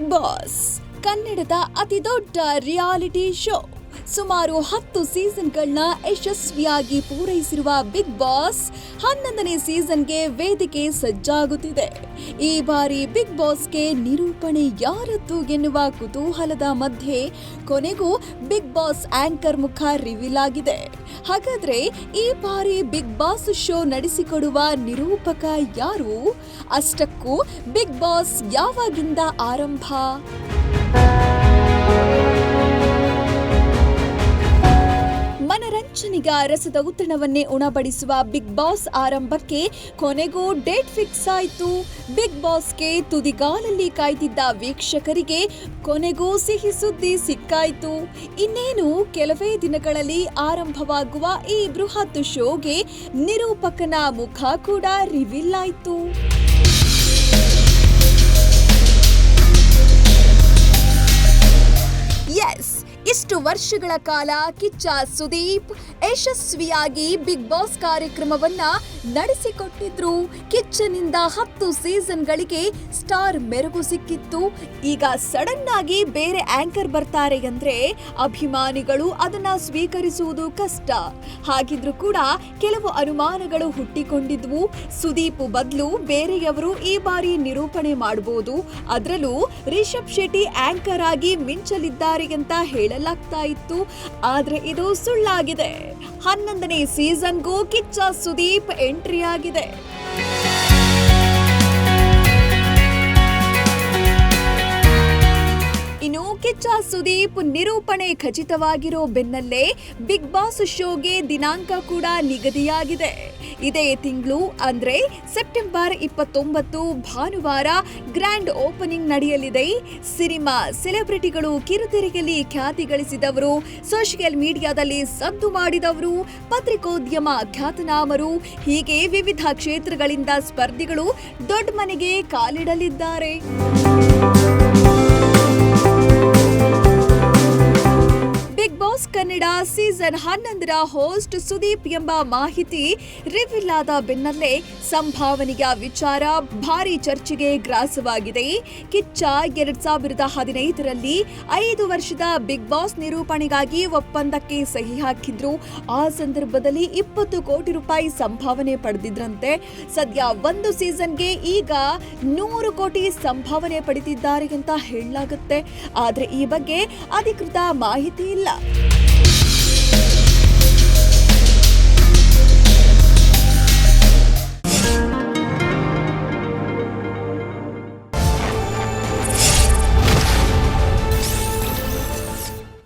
Boss ಕನ್ನಡದ ಅತಿ ದೊಡ್ಡ ರಿಯಾಲಿಟಿ ಶೋ ಸುಮಾರು ಹತ್ತು ಸೀಸನ್ಗಳನ್ನ ಯಶಸ್ವಿಯಾಗಿ ಪೂರೈಸಿರುವ ಬಿಗ್ ಬಾಸ್ ಹನ್ನೊಂದನೇ ಸೀಸನ್ಗೆ ವೇದಿಕೆ ಸಜ್ಜಾಗುತ್ತಿದೆ. ಈ ಬಾರಿ ಬಿಗ್ ಬಾಸ್ಗೆ ನಿರೂಪಣೆ ಯಾರದ್ದು ಎನ್ನುವ ಕುತೂಹಲದ ಮಧ್ಯೆ ಕೊನೆಗೂ ಬಿಗ್ ಬಾಸ್ ಆಂಕರ್ ಮುಖ ರಿವೀಲ್ ಆಗಿದೆ. ಹಾಗಾದ್ರೆ ಈ ಬಾರಿ ಬಿಗ್ ಬಾಸ್ ಶೋ ನಡೆಸಿಕೊಡುವ ನಿರೂಪಕ ಯಾರು? ಅಷ್ಟಕ್ಕೂ ಬಿಗ್ ಬಾಸ್ ಯಾವಾಗಿಂದ ಆರಂಭ? ಮನರಂಜನೆಗ ರಸದ ಉತ್ತಣವನ್ನೇ ಉಣಬಡಿಸುವ ಬಿಗ್ ಬಾಸ್ ಆರಂಭಕ್ಕೆ ಕೊನೆಗೂ ಡೇಟ್ ಫಿಕ್ಸ್ ಆಯಿತು. ಬಿಗ್ ಬಾಸ್ಗೆ ತುದಿಗಾಲಲ್ಲಿ ಕಾಯ್ದಿದ್ದ ವೀಕ್ಷಕರಿಗೆ ಕೊನೆಗೂ ಸಿಹಿ ಸುದ್ದಿ ಸಿಕ್ಕಾಯಿತು. ಇನ್ನೇನು, ಕೆಲವೇ ದಿನಗಳಲ್ಲಿ ಆರಂಭವಾಗುವ ಈ ಬೃಹತ್ ಶೋಗೆ ನಿರೂಪಕನ ಮುಖ ಕೂಡ ರಿವೀಲ್ ಆಯಿತು. ಇಷ್ಟು ವರ್ಷಗಳ ಕಾಲ ಕಿಚ್ಚ ಸುದೀಪ್ ಯಶಸ್ವಿಯಾಗಿ ಬಿಗ್ ಬಾಸ್ ಕಾರ್ಯಕ್ರಮವನ್ನ ನಡೆಸಿಕೊಟ್ಟಿದ್ರು. ಕಿಚ್ಚನಿಂದ ಹತ್ತು ಸೀಸನ್ಗಳಿಗೆ ಸ್ಟಾರ್ ಮೆರುಗು ಸಿಕ್ಕಿತ್ತು. ಈಗ ಸಡನ್ ಆಗಿ ಬೇರೆ ಆಂಕರ್ ಬರ್ತಾರೆ ಅಂದ್ರೆ ಅಭಿಮಾನಿಗಳು ಅದನ್ನ ಸ್ವೀಕರಿಸುವುದು ಕಷ್ಟ. ಹಾಗಿದ್ರು ಕೂಡ ಕೆಲವು ಅನುಮಾನಗಳು ಹುಟ್ಟಿಕೊಂಡಿದ್ವು. ಸುದೀಪ್ ಬದಲು ಬೇರೆಯವರು ಈ ಬಾರಿ ನಿರೂಪಣೆ ಮಾಡಬಹುದು ಅದರಲ್ಲೂ ರಿಷಬ್ ಶೆಟ್ಟಿ ಆಂಕರ್ ಆಗಿ ಮಿಂಚಲಿದ್ದಾರೆ ಅಂತ ಹೇಳಲಾಗ್ತಾ ಇತ್ತು, ಆದ್ರೆ ಇದು ಸುಳ್ಳಾಗಿದೆ. ಹನ್ನೊಂದನೇ ಸೀಸನ್ಗೂ ಕಿಚ್ಚ ಸುದೀಪ್ ಎಂಟ್ರಿ ಆಗಿದೆ ಇನ್ನು ಕಿಚ್ಚ ಸುದೀಪ್ ನಿರೂಪಣೆ ಖಚಿತವಾಗಿರೋ ಬೆನ್ನಲ್ಲೇ ಬಿಗ್ ಬಾಸ್ ಶೋಗೆ ದಿನಾಂಕ ಕೂಡ ನಿಗದಿಯಾಗಿದೆ. ಇದೇ ತಿಂಗಳು ಅಂದ್ರೆ ಸೆಪ್ಟೆಂಬರ್ ಇಪ್ಪತ್ತೊಂಬತ್ತು ಭಾನುವಾರ ಗ್ರ್ಯಾಂಡ್ ಓಪನಿಂಗ್ ನಡೆಯಲಿದೆ. ಸಿನಿಮಾ ಸೆಲೆಬ್ರಿಟಿಗಳು ಕಿರುತೆರೆಯಲ್ಲಿ ಖ್ಯಾತಿ ಗಳಿಸಿದವರು, ಸೋಷಿಯಲ್ ಮೀಡಿಯಾದಲ್ಲಿ ಸದ್ದು ಮಾಡಿದವರು, ಪತ್ರಿಕೋದ್ಯಮ ಖ್ಯಾತನಾಮರು, ಹೀಗೆ ವಿವಿಧ ಕ್ಷೇತ್ರಗಳಿಂದ ಸ್ಪರ್ಧಿಗಳು ದೊಡ್ಡ ಮನೆಗೆ ಕಾಲಿಡಲಿದ್ದಾರೆ. ಸೀಸನ್ ಹನ್ನೊಂದರ ಹೋಸ್ಟ್ ಸುದೀಪ್ ಎಂಬ ಮಾಹಿತಿ ರಿವೀಲ್ ಆದ ಬೆನ್ನಲ್ಲೇ ಸಂಭಾವನೆಯ ವಿಚಾರ ಭಾರಿ ಚರ್ಚೆಗೆ ಗ್ರಾಸವಾಗಿದೆ. ಕಿಚ್ಚ ಎರಡ್ ಸಾವಿರದ ಹದಿನೈದರಲ್ಲಿ ಐದು ವರ್ಷದ ಬಿಗ್ ಬಾಸ್ ನಿರೂಪಣೆಗಾಗಿ ಒಪ್ಪಂದಕ್ಕೆ ಸಹಿ ಹಾಕಿದ್ರು. ಆ ಸಂದರ್ಭದಲ್ಲಿ ಇಪ್ಪತ್ತು ಕೋಟಿ ರೂಪಾಯಿ ಸಂಭಾವನೆ ಪಡೆದಿದ್ರಂತೆ. ಸದ್ಯ ಒಂದು ಸೀಸನ್ಗೆ ಈಗ ನೂರು ಕೋಟಿ ಸಂಭಾವನೆ ಪಡೆದಿದ್ದಾರೆ ಅಂತ ಹೇಳಲಾಗುತ್ತೆ. ಆದರೆ ಈ ಬಗ್ಗೆ ಅಧಿಕೃತ ಮಾಹಿತಿ ಇಲ್ಲ.